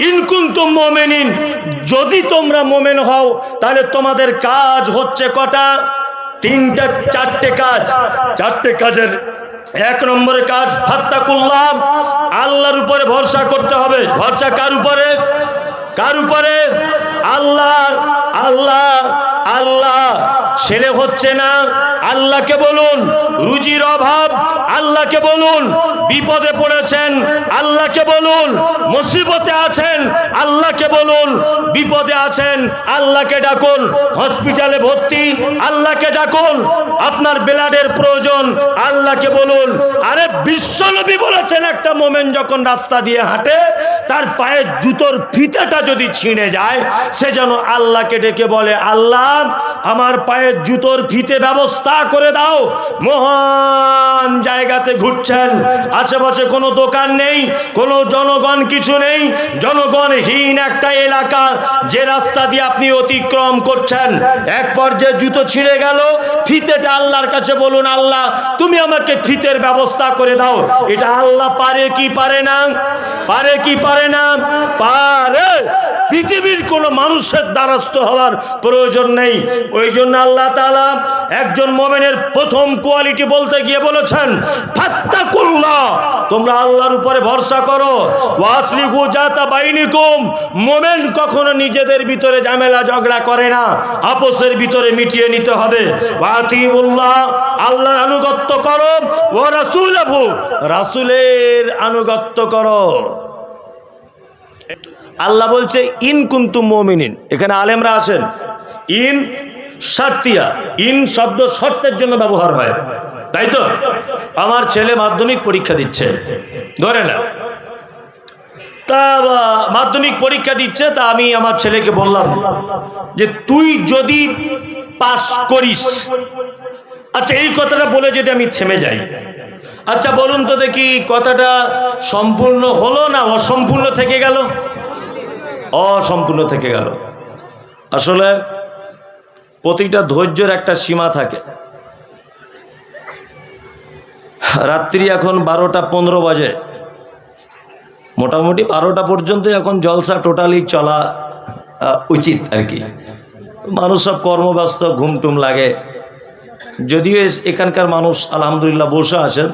ইনকুন্তুম মোমেনিন, যদি তোমরা মোমেন হও, তাহলে তোমাদের কাজ হচ্ছে কটা? তিনটা, চারটে কাজ। চারটে কাজের এক নম্বরে কাজ ফাত্তাকুল্লাহ, আল্লাহর উপরে ভরসা করতে হবে। ভরসা কার উপরে? কার উপরে? আল্লাহ আল্লাহ আল্লাহ। ছেলে হচ্ছে না, আল্লাহকে বলুন, রুজির অভাব, আল্লাহকে বলুন, বিপদে পড়েছেন, আল্লাহকে বলুন, মুসিবতে আছেন, আল্লাহকে বলুন, বিপদে আছেন, আল্লাহকে ডাকুন, হসপিটালে ভর্তি, আল্লাহকে ডাকুন, আপনার ব্লাডের প্রয়োজন, আল্লাহকে বলুন। আরে বিশ্বনবী বলেছেন, একটা মোমেন যখন রাস্তা দিয়ে হাঁটে, তার পায়ের জুতোর ফিতাটা যদি ছিঁড়ে যায়, সে যেন আল্লাহকে ডেকে বলে, আল্লাহ, আমার পায়ের জুতোর ফিতে ব্যবস্থা করে দাও। মহান জায়গাতে ঘুরছেন। আশেপাশে কোনো দোকান নেই, কোনো জনগণ কিছু নেই। জনগণহীন একটা এলাকা যে রাস্তা দিয়ে আপনি অতিক্রম করছেন। এক পর্যায়ে জুতো ছিঁড়ে গেল, ফিতেটা আল্লাহর কাছে বলুন, আল্লাহ, তুমি আমাকে ফিতের ব্যবস্থা করে দাও। এটা আল্লাহ পারে কি পারে না? পারে কি পারে না? পারে। পৃথিবীর কোনো মানুষের দ্বারস্থ হওয়ার প্রয়োজন নেই। ওই জন্য আল্লাহ তাআলা একজন মোমেনের প্রথম কোয়ালিটি বলতে গিয়ে বলেছেন তোমরা আল্লাহর উপরে ভরসা করো। মোমেন কখনো নিজেদের ভিতরে ঝামেলা, ঝগড়া করে না। আপোসের ভিতরে মিটিয়ে নিতে হবে। আল্লাহর আনুগত্য করো। ও রাসূলহু, রাসূলের আনুগত্য করো। আল্লাহ বলছে, ইন কুন্তুম মমিনিন। এখানে আলেমরা আছেন। ইন শর্তিয়া ইন শব্দ শর্তের জন্য ব্যবহার হয়। তাই তো? আমার ছেলে মাধ্যমিক পরীক্ষা দিচ্ছে। ধরে না তা মাধ্যমিক পরীক্ষা দিচ্ছে, তা আমি আমার ছেলেকে বললাম যে, তুই যদি পাস করিস। আচ্ছা এই কথাটা বলে যদি আমি থেমে যাই। আচ্ছা বলুন তো দেখি, কথাটা সম্পূর্ণ হলো না অসম্পূর্ণ থেকে গেল? অসম্পূর্ণ থেকে গেল। আসলে প্রতিটা ধৈর্যের একটা সীমা থাকে। রাত্রি এখন বারোটা পনেরো বাজে। মোটামুটি বারোটা পর্যন্ত এখন জলসা টোটালি চলা উচিত আর কি। মানুষ সব কর্মব্যস্ত, ঘুমটুম লাগে। যদিও এখানকার মানুষ আলহামদুলিল্লাহ বসে আছেন,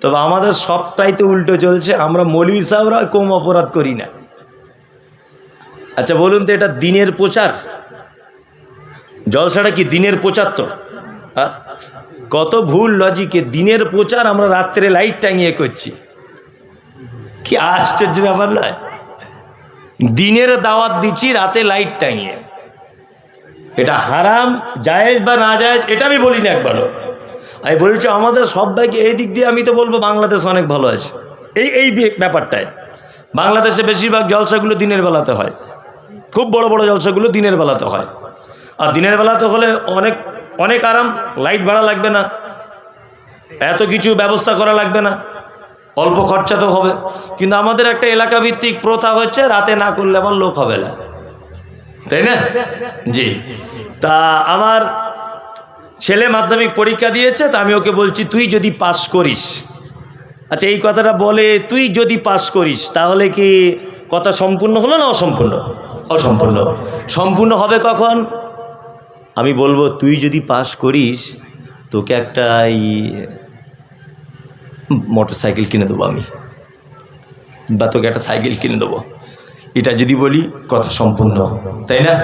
তবে আমাদের সবটাই তো উল্টো চলছে। আমরা মৌলবী সাহেবরা কম অপরাধ করি না। আচ্ছা বলুন তো এটা দিনের প্রচার? জলসাটা কি দিনের প্রচার তো? হ্যাঁ? কত ভুল লজিকে দিনের প্রচার আমরা রাত্রে লাইট টাঙিয়ে করছি। কি আশ্চর্য ব্যাপার নয়? দিনের দাওয়াত দিচ্ছি, রাতে লাইট টাঙিয়ে। এটা হারাম, জায়েজ বা না জায়েজ এটা আমি বলি না একবারও। আমি বলছি, আমাদের সবাইকে এই দিক দিয়ে আমি তো বলব বাংলাদেশ অনেক ভালো আছে। এই এই ব্যাপারটায়। বাংলাদেশে বেশিরভাগ জলসাগুলো দিনের বেলাতে হয়। খুব বড় বড় জলসাগুলো দিনের বেলাতে হয়। আর দিনের বেলা তো হলে অনেক অনেক আরাম লাইট ভাড়া লাগবে না। এত কিছু ব্যবস্থা করা লাগবে না। অল্প খরচা তো হবে। কিন্তু আমাদের একটা এলাকা ভিত্তিক প্রথা হচ্ছে, রাতে না করলে আবার লোক হবে না। তাই না? জি। তা আমার ছেলে মাধ্যমিক পরীক্ষা দিয়েছে, তা আমি ওকে বলছি, তুই যদি পাস করিস। আচ্ছা এই কথাটা বলে, তুই যদি পাস করিস, তাহলে কি কথা সম্পূর্ণ হলো না অসম্পূর্ণ? অসম্পূর্ণ। সম্পূর্ণ হবে কখন? আমি বলব, তুই যদি পাস করিস, তোকে একটা এই মোটর সাইকেল কিনে দেবো আমি। বা তোকে একটা সাইকেল কিনে দেবো। এটা যদি বলি, কথা সম্পূর্ণ। তাই না?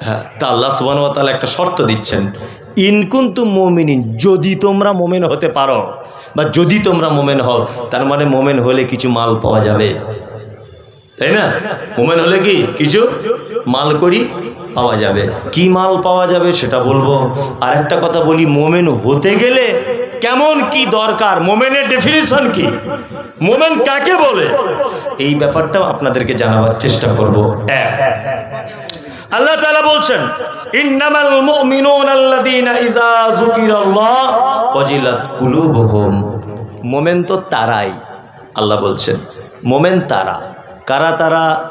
হ্যাঁ তা আল্লাহ সুবাহ তাহলে একটা শর্ত দিচ্ছেন। ইনকুন ইনকুন্তু মোমিনিন, যদি তোমরা মোমেন হতে পারো, বা যদি তোমরা মোমেন হও, তার মানে মোমেন হলে কিছু মাল পাওয়া যাবে। তাই না? মোমেন হলে কি? কিছু মাল করি পাওয়া যাবে। কি মাল পাওয়া যাবে সেটা বলব। আর একটা কথা বলি, মোমেন হতে গেলে কেমন কি দরকার? মোমেনের ডেফিনেশন কি? মোমেন কাকে বলে? এই ব্যাপারটাও আপনাদেরকে জানাবার চেষ্টা করব। এক। আল্লাহ তাআলা বলছেন, ইন্নামাল মুমিনুনা ইযা যুকিরাল্লাহ ওয়াজিলাত কুলুবুহুম। মোমেন তো তারাই, আল্লাহ বলছেন। মোমেন তারা। কারা তারা?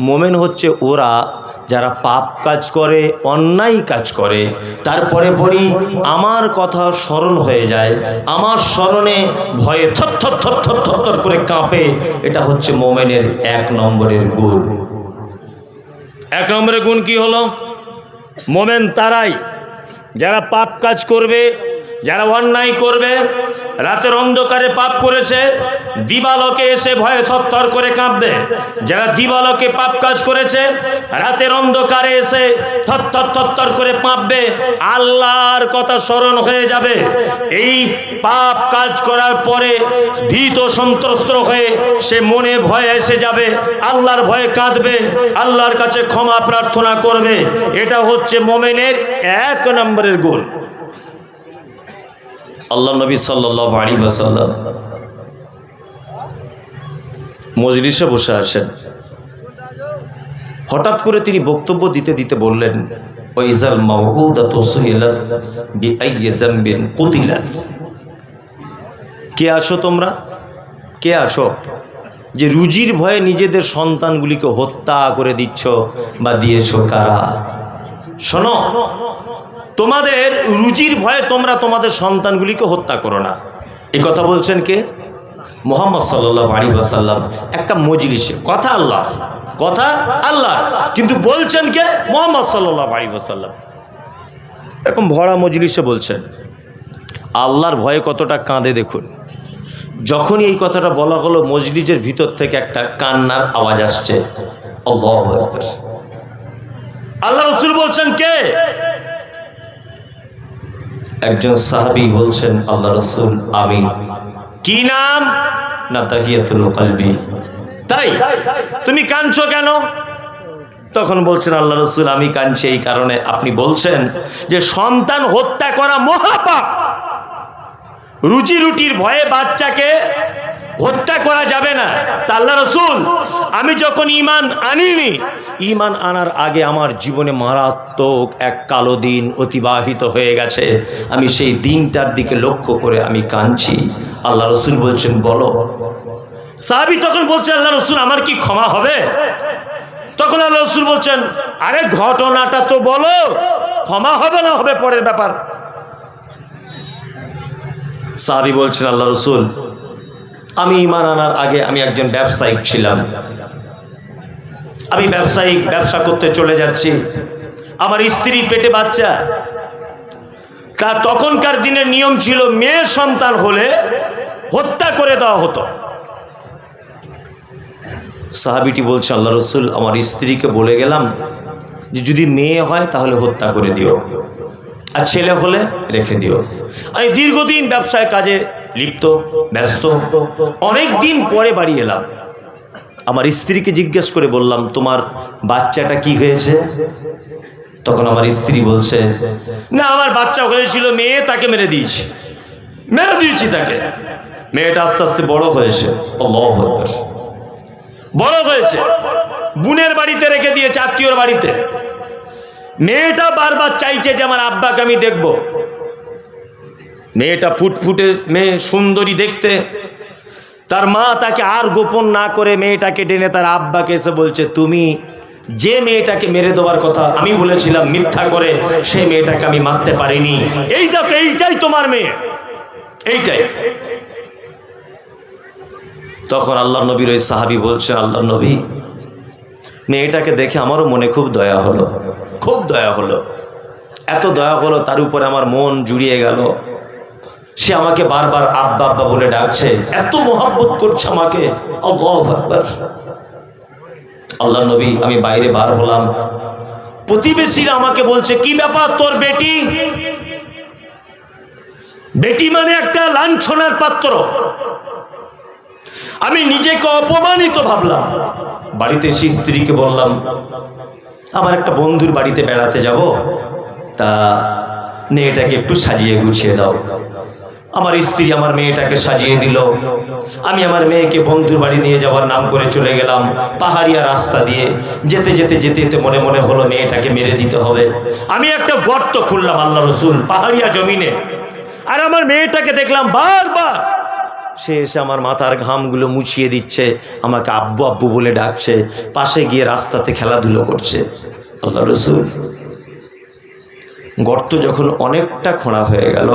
মোমেন হচ্ছে ওরা। যারা পাপ কাজ করে, অন্যায় কাজ করে, তারপরে পরই আমার কথা স্মরণ হয়ে যায়। আমার স্মরণে ভয়ে থর থর থর থর থর থর করে কাঁপে। এটা হচ্ছে মোমেনের এক নম্বরের গুণ। এক নম্বরের গুণ কি হলো? মোমেন তারাই। যারা পাপ কাজ করবে, যারা অন্যায় করবে, রাতের অন্ধকারে পাপ করেছে দিবালকে এসে ভয়ে থরথর করে কাঁপবে যারা দিবালকে পাপ কাজ করেছে, রাতের অন্ধকারে এসে থরথর থরথর করে কাঁপবে আল্লাহর কথা স্মরণ হয়ে যাবে। এই পাপ কাজ করার পরে ভীত সন্ত্রস্ত হয়ে সে মনে ভয়ে এসে যাবে, আল্লাহর ভয়ে কাঁদবে, আল্লাহর কাছে ক্ষমা প্রার্থনা করবে। এটা হচ্ছে মোমেনের এক নম্বরের গুণ আল্লাহ নবী সাল্লাহ আলী বাসাল্লাম মজলিসে বসে আছেন। হঠাৎ করে তিনি বক্তব্য দিতে দিতে বললেন ওইজাল মাহবুদাত কে আছো তোমরা? কে আছো? যে রুজির ভয়ে নিজেদের সন্তানগুলিকে হত্যা করে দিচ্ছ বা দিয়েছ কারা? শোনো, তোমাদের রুজির ভয়ে তোমরা তোমাদের সন্তানগুলিকে হত্যা করো না। এই কথা বলছেন কে? মোহাম্মদ সাল্লাহ আলী সাল্লাম একটা মজলিসে। কথা আল্লাহ কথা আল্লাহ কিন্তু বলছেন কে? মোহাম্মদ সাল্লাহ আলী সাল্লাম এরকম ভরা মজলিসে বলছেন, আল্লাহর ভয়ে কতটা কাঁদে দেখুন। যখনই এই কথাটা বলা হলো, মজলিসের ভিতর থেকে একটা কান্নার আওয়াজ আসছে। আল্লাহু রসুল বলছেন কে? একজন সাহাবি বলছেন, আল্লাহ রসুল, আমি। কি নাম? না, তাহিয়াতুল কলবি তাই? তুমি কাঁদছো কেন? তখন বলছেন, আল্লাহ রসুল, আমি কাঁদছি এই কারণে। আপনি বলছেন যে, সন্তান হত্যা করা মহাপাপ। রুচি রুটির ভয়ে বাচ্চাকে হত্যা করা যাবে না। তা আল্লাহ রসুল, আমি যখন ইমান আনিনি ইমান আনার আগে আমার জীবনে মারাত্মক এক কালো দিন অতিবাহিত হয়ে গেছে। আমি সেই দিনটার দিকে লক্ষ্য করে আমি কাঁদছি। আল্লাহ রসুল বলছেন, বলো। সাহাবি তখন বলছেন, আল্লাহ রসুল, আমার কি ক্ষমা হবে? তখন আল্লাহ রসুল বলছেন, আরে ঘটনাটা তো বলো, ক্ষমা হবে না হবে পরের ব্যাপার? সাহাবি বলছেন, আল্লাহ রসুল আমি ইমান আনার আগে আমি একজন ব্যবসায়িক ছিলাম। আমি ব্যবসায়িক ব্যবসা করতে চলে যাচ্ছি। আমার স্ত্রীর পেটে বাচ্চা। তা তখনকার দিনের নিয়ম ছিল, মেয়ে সন্তান হলে হত্যা করে দেওয়া হতো। সাহাবিটি বলছে, আল্লাহ রসুল, আমার স্ত্রীকে বলে গেলাম যে যদি মেয়ে হয় তাহলে হত্যা করে দিও, আর ছেলে হলে রেখে দিও। আমি দীর্ঘদিন ব্যবসায় কাজে লিপ্ত, ব্যস্ত। অনেক দিন পরে বাড়ি এলাম। আমার স্ত্রীকে জিজ্ঞেস করে বললাম, তোমার বাচ্চাটা কি হয়েছে? তখন আমার স্ত্রী বলছে, না, আমার বাচ্চা হয়েছিল মেয়ে, তাকে মেরে দিয়েছি। মেরে দিয়েছি তাকে। মেয়েটা আস্তে আস্তে বড় হয়েছে। বড় হয়েছে। বোনের বাড়িতে রেখে দিয়েছে, আত্মীয়র বাড়িতে। মেয়েটা বারবার চাইছে যে আমার আব্বাকে আমি দেখব। মেয়েটা ফুটফুটে, মেয়ে সুন্দরী দেখতে। তার মা তাকে আর গোপন না করে মেয়েটাকে টেনে তার আব্বাকে এসে বলছে, তুমি যে মেয়েটাকে মেরে দেওয়ার কথা আমি বলেছিলাম মিথ্যা করে সেই মেয়েটাকে আমি মারতে পারিনি। এই দেখো, এইটাই তোমার মেয়ে। এইটাই। তখন আল্লাহ নবীর ওই সাহাবি বলছে আল্লাহ নবী, মেয়েটাকে দেখে আমারও মনে খুব দয়া হলো, খুব দয়া হলো। এত দয়া হলো তার উপরে আমার মন জুড়িয়ে গেল। সে আমাকে বারবার আব্বা আব্বা বলে ডাকছে, এত মোহাব্বত করছে আমাকে। আল্লাহু নবী, আমি বাইরে বার হলাম। প্রতিবেশীরা আমাকে বলছে, কি ব্যাপার তোর বেটি? বেটি মানে একটা লাঞ্ছনার পাত্র। আমি নিজেকে অপমানিত ভাবলাম। বাড়িতে এসে স্ত্রীকে বললাম, আমার একটা বন্ধুর বাড়িতে বেড়াতে যাব। তা মেয়েটাকে একটু সাজিয়ে গুছিয়ে দাও। আমার স্ত্রী আমার মেয়েটাকে সাজিয়ে দিল। আমি আমার মেয়েকে বন্ধুর বাড়ি নিয়ে যাওয়ার নাম করে চলে গেলাম পাহাড়িয়া রাস্তা দিয়ে। যেতে যেতে যেতে যেতে মনে মনে হলো মেয়েটাকে মেরে দিতে হবে। আমি একটা গর্ত খুললাম আল্লাহ রসুল পাহাড়িয়া জমিনে। আর আমার মেয়েটাকে দেখলাম বারবার। সে এসে আমার মাথার ঘামগুলো মুছিয়ে দিচ্ছে, আমাকে আব্বু আব্বু বলে ডাকছে, পাশে গিয়ে রাস্তাতে খেলাধুলো করছে। আল্লাহ রসুল, গর্ত যখন অনেকটা খোঁড়া হয়ে গেল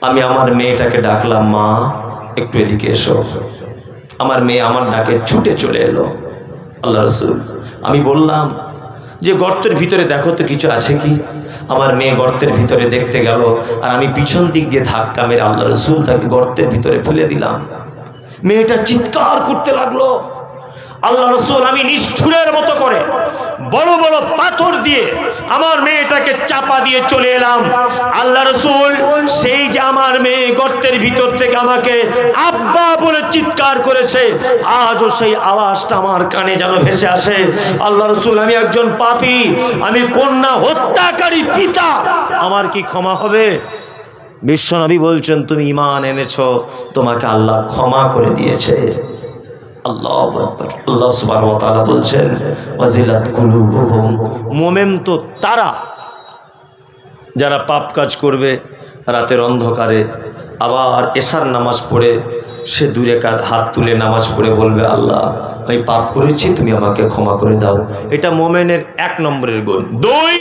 আমি আমার মেয়েটাকে ডাকলাম, মা, একটু এদিকে এসো। আমার মেয়ে আমার ডাকে ছুটে চলে এলো। আল্লাহ রসুল, আমি বললাম, যে গর্তের ভিতরে দেখো তো কিছু আছে কি? আমার মেয়ে গর্তের ভিতরে দেখতে গেল আর আমি পিছন দিক দিয়ে ধাক্কা মেরে আল্লাহ রসুল তাকে গর্তের ভিতরে ফেলে দিলাম। মেয়েটা চিৎকার করতে লাগল। আল্লাহ রসুল আমি নিষ্ঠুরের মতো করে বড় বড় পাথর দিয়ে আমার মেয়েটাকে চাপা দিয়ে চলে এলাম। আল্লাহ রসুল সেই যে আমার মেয়ে গর্তের ভিতর থেকে আমাকে আব্বা বলে চিৎকার করেছে, আজও সেই আওয়াজটা আমার কানে যেন ভেসে আসে। আল্লাহ রসুল, আমি একজন পাপী, আমি কন্যা, হত্যাকারী পিতা, আমার কি ক্ষমা হবে? বিশ্বনবী বলছেন, তুমি ইমান এনেছ, তোমাকে আল্লাহ ক্ষমা করে দিয়েছে। কুলুবুহুম। মোমেন তো তারা, যারা পাপ কাজ করবে রাতের অন্ধকারে, আবার এশার নামাজ পড়ে, সে দূরে কাজ হাত তুলে নামাজ পড়ে বলবে, আল্লাহ, আমি পাপ করেছি, তুমি আমাকে ক্ষমা করে দাও। এটা মোমেনের এক নম্বরের গুণ। দুই